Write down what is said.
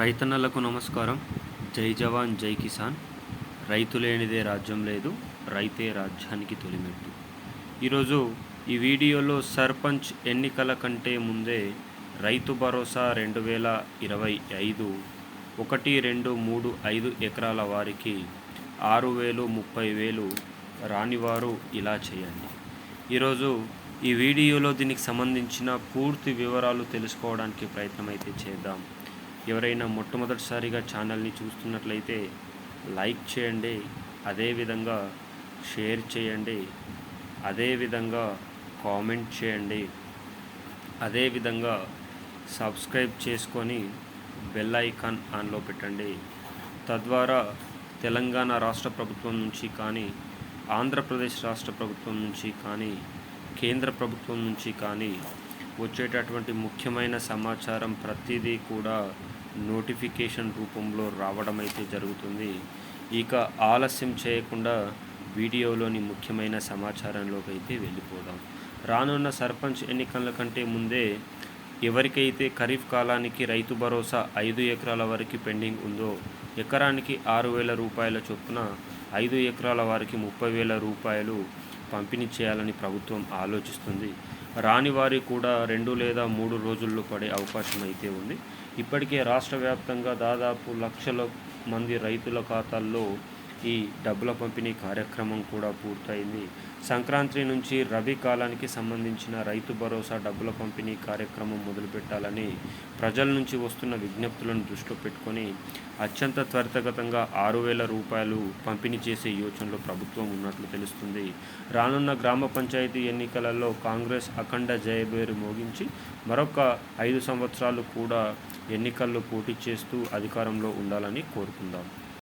రైతన్నలకు నమస్కారం. జై జవాన్ జై కిసాన్. రైతు లేనిదే రాజ్యం లేదు రైతే రాజ్యానికి తొలిమెట్టు. ఈరోజు ఈ వీడియోలో సర్పంచ్ ఎన్నికల కంటే ముందే రైతు భరోసా రెండు వేల ఇరవై ఐదు ఒకటి రెండు మూడు ఐదు ఎకరాల వారికి ఆరు వేలు ముప్పై వేలు రానివారు ఇలా చేయండి. ఈరోజు ఈ వీడియోలో దీనికి సంబంధించిన పూర్తి వివరాలు తెలుసుకోవడానికి ప్రయత్నం అయితే చేద్దాం. ఎవరైనా మొట్టమొదటిసారిగా ఛానల్ని చూస్తున్నట్లయితే లైక్ చేయండి అదేవిధంగా షేర్ చేయండి అదేవిధంగా కామెంట్ చేయండి అదేవిధంగా సబ్స్క్రైబ్ చేసుకొని బెల్ ఐకాన్ ఆన్లో పెట్టండి. తద్వారా తెలంగాణ రాష్ట్ర ప్రభుత్వం నుంచి కానీ ఆంధ్రప్రదేశ్ రాష్ట్ర ప్రభుత్వం నుంచి కానీ కేంద్ర ప్రభుత్వం నుంచి కానీ వచ్చేటటువంటి ముఖ్యమైన సమాచారం ప్రతిదీ కూడా నోటిఫికేషన్ రూపంలో రావడం అయితే జరుగుతుంది. ఇక ఆలస్యం చేయకుండా వీడియోలోని ముఖ్యమైన సమాచారంలోకి అయితే వెళ్ళిపోదాం. రానున్న సర్పంచ్ ఎన్నికల కంటే ముందే ఎవరికైతే ఖరీఫ్ కాలానికి రైతు భరోసా ఐదు ఎకరాల వరకు పెండింగ్ ఉందో ఎకరానికి ఆరు వేల రూపాయల చొప్పున ఐదు ఎకరాల వారికి ముప్పై వేల రూపాయలు పంపిణీ చేయాలని ప్రభుత్వం ఆలోచిస్తుంది. రాని వారి కూడా రెండు లేదా మూడు రోజుల్లో పడే అవకాశం అయితే ఉంది. ఇప్పటికే రాష్ట్ర వ్యాప్తంగా దాదాపు లక్షల మంది రైతుల ఖాతాల్లో ఈ డబ్బుల పంపిణీ కార్యక్రమం కూడా పూర్తయింది. సంక్రాంతి నుంచి రబీ కాలానికి సంబంధించిన రైతు భరోసా డబ్బుల పంపిణీ కార్యక్రమం మొదలుపెట్టాలని ప్రజల నుంచి వస్తున్న విజ్ఞప్తులను దృష్టిలో పెట్టుకొని అత్యంత త్వరితగతంగా ఆరు వేల రూపాయలు పంపిణీ చేసే యోచనలో ప్రభుత్వం ఉన్నట్లు తెలుస్తుంది. రానున్న గ్రామ పంచాయతీ ఎన్నికలలో కాంగ్రెస్ అఖండ జయబేరు మోగించి మరొక ఐదు సంవత్సరాలు కూడా ఎన్నికల్లో పోటీ చేస్తూ అధికారంలో ఉండాలని కోరుకుందాం.